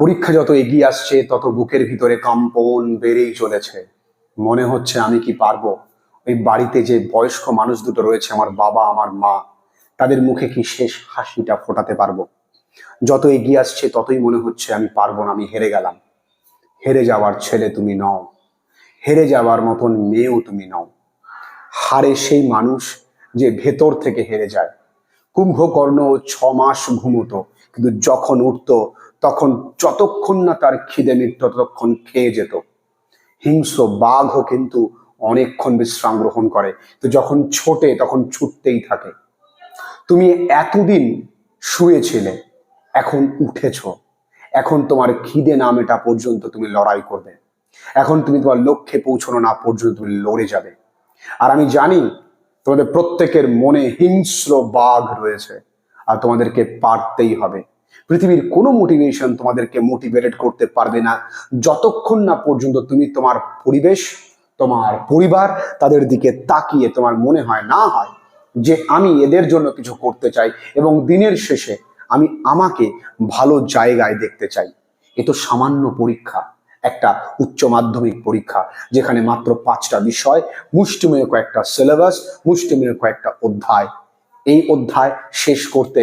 পরীক্ষা যত এগিয়ে আসছে, তত বুকের ভিতরে কম্পন বেড়েই চলেছে। মনে হচ্ছে আমি কি পারব? ওই বাড়িতে যে বয়স্ক মানুষ দুটো রয়েছে, আমার বাবা, আমার মা, তাদের মুখে কি শেষ হাসিটা ফোটাতে পারব? যত এগিয়ে আসছে, ততই মনে হচ্ছে আমি পারব না, আমি হেরে গেলাম। হেরে যাওয়ার ছেলে তুমি নও। হেরে যাওয়ার মতন মেয়েও তুমি নও। হারে সেই মানুষ যে ভেতর থেকে হেরে যায়। কুম্ভকর্ণ ছ মাস ঘুমতো, কিন্তু যখন উঠতো তখন যতক্ষণ না তার খিদে মিটত, ততক্ষণ খেয়ে যেত। হিংস্র বাঘও কিন্তু অনেকক্ষণ বিশ্রাম গ্রহণ করে। তো যখন ছোটে, তখন ছুটতেই থাকে। তুমি এতদিন শুয়েছিলে, এখন উঠেছ। এখন তোমার খিদে না মেটা পর্যন্ত তুমি লড়াই করবে। এখন তুমি তোমার লক্ষ্যে পৌঁছানো না পর্যন্ত তুমি লড়ে যাবে। আর আমি জানি তোমাদের প্রত্যেকের মনে হিংস্র বাঘ রয়েছে, আর তোমাদেরকে পারতেই হবে। পৃথিবীর কোনো মোটিভেশন তোমাদেরকে মোটিভেটেড করতে পারবে না। যতক্ষণ না পর্যন্ত তুমি তোমার পরিবেশ, তোমার পরিবার তাদের দিকে তাকিয়ে তোমার মনে হয় না হয় যে আমি এদের জন্য কিছু করতে চাই এবং দিনের শেষে আমি আমাকে ভালো জায়গায় দেখতে চাই। এ তো সামান্য পরীক্ষা, একটা উচ্চ মাধ্যমিক পরীক্ষা, যেখানে মাত্র পাঁচটা বিষয়, মুষ্টিমেয় কয়েকটা সিলেবাস মুষ্টিমেয় কয়েকটা অধ্যায়। এই অধ্যায় শেষ করতে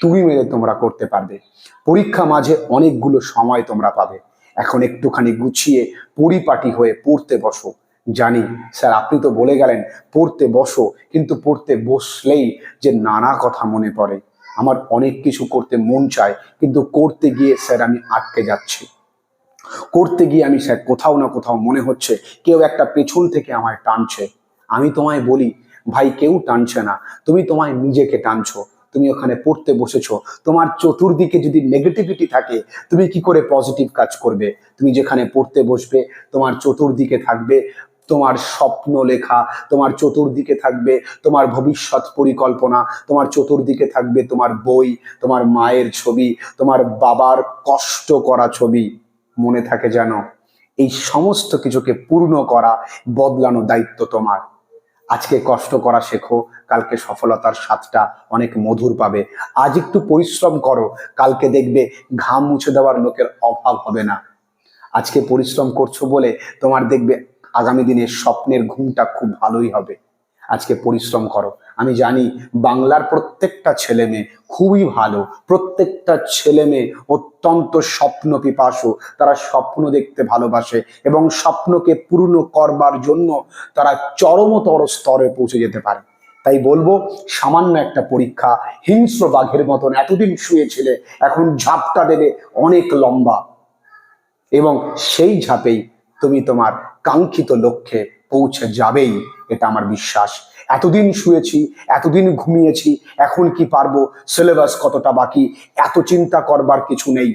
তুমি মেরে তোমরা করতে পারবে। পরীক্ষা মাঝে অনেকগুলো সময় তোমরা পাবে। এখন একটুখানি গুছিয়ে পরিপাটি হয়ে পড়তে বসো। জানি, স্যার, আপনি তো বলে গেলেন, পড়তে বসো, কিন্তু পড়তে বসলেই যে নানা কথা মনে পড়ে। আমার অনেক কিছু করতে মন চায়, কিন্তু করতে গিয়ে, স্যার, আমি আটকে যাচ্ছি। করতে গিয়ে আমি, স্যার, কোথাও না কোথাও মনে হচ্ছে, কেউ একটা পেছন থেকে আমায় টানছে। আমি তোমায় বলি, ভাই, কেউ টানছে না। তুমি তোমায় নিজেকে টানছো। তুমি ওখানে পড়তে বসেছো, তোমার চতুর্দিকে যদি নেগেটিভিটি থাকে, তুমি কি করে পজিটিভ কাজ করবে? তুমি যেখানে পড়তে বসবে, তোমার চতুর্দিকে থাকবে তোমার স্বপ্ন লেখা তোমার চতুর্দিকে থাকবে তোমার ভবিষ্যৎ পরিকল্পনা, তোমার চতুর্দিকে থাকবে তোমার বই, তোমার মায়ের ছবি, তোমার বাবার কষ্ট করা ছবি। মনে থাকে যেন, এই সমস্ত কিছুকে পূর্ণ করা, বদলানো দায়িত্ব তোমার। আজকে কষ্ট করা শেখো, কালকে সফলতার স্বাদটা অনেক মধুর পাবে। আজ একটু পরিশ্রম করো, কালকে দেখবে ঘাম মুছে দেওয়ার লোকের অভাব হবে না। আজকে পরিশ্রম করছ বলে তোমার দেখবে আগামী দিনে স্বপ্নের ঘুমটা খুব ভালোই হবে। আজকে পরিশ্রম করো। আমি জানি বাংলার প্রত্যেকটা ছেলে মেয়ে খুবই ভালো, প্রত্যেকটা ছেলে মেয়ে অত্যন্ত স্বপ্ন পিপাসু, তারা স্বপ্ন দেখতে ভালোবাসে এবং স্বপ্নকে পূর্ণ করবার জন্য তারা চরমতর স্তরে পৌঁছে যেতে পারে। তাই বলব, সামান্য একটা পরীক্ষা, হিংস্র বাঘের মতন এতদিন শুয়েছিলে, এখন ঝাপটা দেবে অনেক লম্বা। এবং সেই ঝাপেই তুমি তোমার কাঙ্ক্ষিত লক্ষ্যে পৌঁছে যাবেই। এটা আমার বিশ্বাস। এতদিন শুয়েছি, এতদিন ঘুমিয়েছি, এখন কি পারব? সিলেবাস কতটা বাকি? এত চিন্তা করবার কিছু নেই।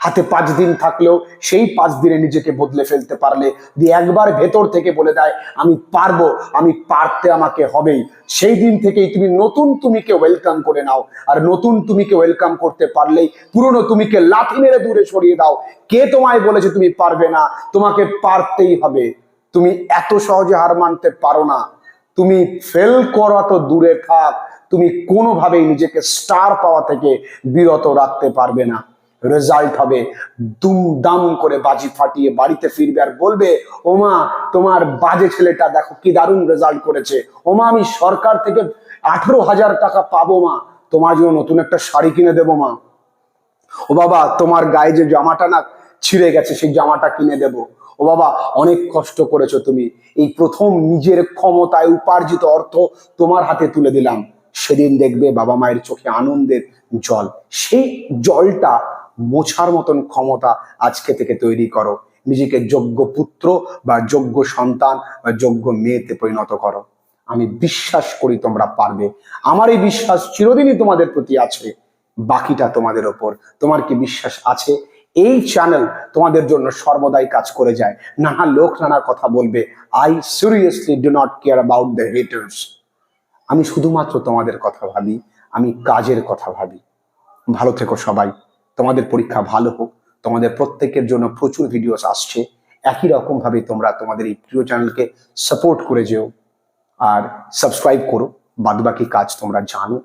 হাতে পাঁচ দিন থাকলেও সেই পাঁচ দিনে নিজেকে বদলে ফেলতে পারলে দিয়ে একবার ভেতর থেকে বলে দেয়, আমি পারব, আমি পারতে আমাকে হবেই। সেই দিন থেকেই তুমি নতুন তুমিকে ওয়েলকাম করে নাও। আর নতুন তুমিকে ওয়েলকাম করতে পারলেই পুরনো তুমিকে লাথি মেরে দূরে সরিয়ে দাও। কে তোমায় বলেছে তুমি পারবে না? তোমাকে পারতেই হবে। তুমি এত সহজে হার মানতে পারো না। তুমি ফেল করা তো দূরে থাক তুমি কোনোভাবেই নিজেকে স্টার পাওয়া থেকে বিরত রাখতে পারবে না। রেজাল্ট হবে দুমদাম করে বাজি ফাটিয়ে বাড়িতে ফিরবে আর বলবে, ওমা, তোমার বাজে ছেলেটা দেখো কি দারুণ রেজাল্ট করেছে। ওমা, আমি সরকার থেকে আঠেরো হাজার টাকা পাবো মা। তোমার জন্য নতুন একটা শাড়ি কিনে দেবো মা। ও বাবা, তোমার গায়ে যে জামাটা না ছিঁড়ে গেছে, সেই জামাটা কিনে দেব। ও বাবা, অনেক কষ্ট করেছ তুমি। এই প্রথম নিজের ক্ষমতায় উপার্জিত অর্থ তোমার হাতে তুলে দিলাম। সেদিন দেখবে বাবা মায়ের চোখে আনন্দের জল। সেই জলটা মোছার মতন ক্ষমতা আজকে থেকে তৈরি করো। নিজেকে যোগ্য পুত্র বা যোগ্য সন্তান বা যোগ্য মেয়েতে পরিণত করো। আমি বিশ্বাস করি তোমরা পারবে। আমার এই বিশ্বাস চিরদিনই তোমাদের প্রতি আছে। বাকিটা তোমাদের ওপর। তোমার কি বিশ্বাস আছে? এই চ্যানেল তোমাদের জন্য সর্বদাই কাজ করে যায়। নানা লোক নানা কথা বলবে। I seriously do not care about the haters আমি শুধুমাত্র তোমাদের কথা ভাবি। আমি কাজের কথা ভাবি। ভালো থেকো সবাই। তোমাদের পরীক্ষা ভালো হোক। তোমাদের প্রত্যেকের জন্য প্রচুর ভিডিওস আসছে। একই রকম ভাবে তোমরা তোমাদের এই প্রিয় চ্যানেলকে সাপোর্ট করে যেও। আর সাবস্ক্রাইব করো। বাদবাকি কাজ তোমরা জানো।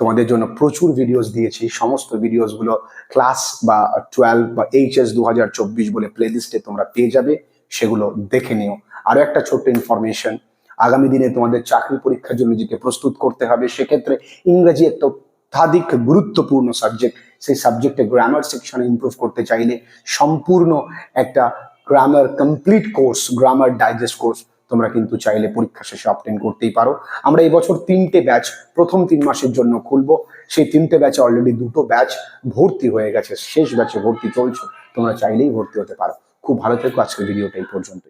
তোমাদের জন্য প্রচুর ভিডিওস দিয়েছি। সমস্ত ভিডিওসগুলো ক্লাস বা টুয়েলভ বা এইচএস দু হাজার চব্বিশ বলে প্লেলিস্টে তোমরা পেয়ে যাবে, সেগুলো দেখে নিও। আরও একটা ছোট্ট ইনফরমেশন আগামী দিনে তোমাদের চাকরি পরীক্ষার জন্য নিজেকে প্রস্তুত করতে হবে, সেক্ষেত্রে ইংরেজি একটা অত্যাধিক গুরুত্বপূর্ণ সাবজেক্ট সেই সাবজেক্টে গ্রামার সেকশনে ইমপ্রুভ করতে চাইলে সম্পূর্ণ একটা grammar complete course grammar digest course তোমরা কিন্তু চাইলে পরীক্ষা শেষে অপটেন করতেই পারো। আমরা এই বছর তিনটে ব্যাচ প্রথম তিন মাসের জন্য খুলব। সেই তিনটে ব্যাচে অলরেডি দুটো ব্যাচ ভর্তি হয়ে গেছে। শেষ ব্যাচে ভর্তি চলছে। তোমরা চাইলেই ভর্তি হতে পারো। খুব ভালো থেকো। আজকের ভিডিওটা এই পর্যন্ত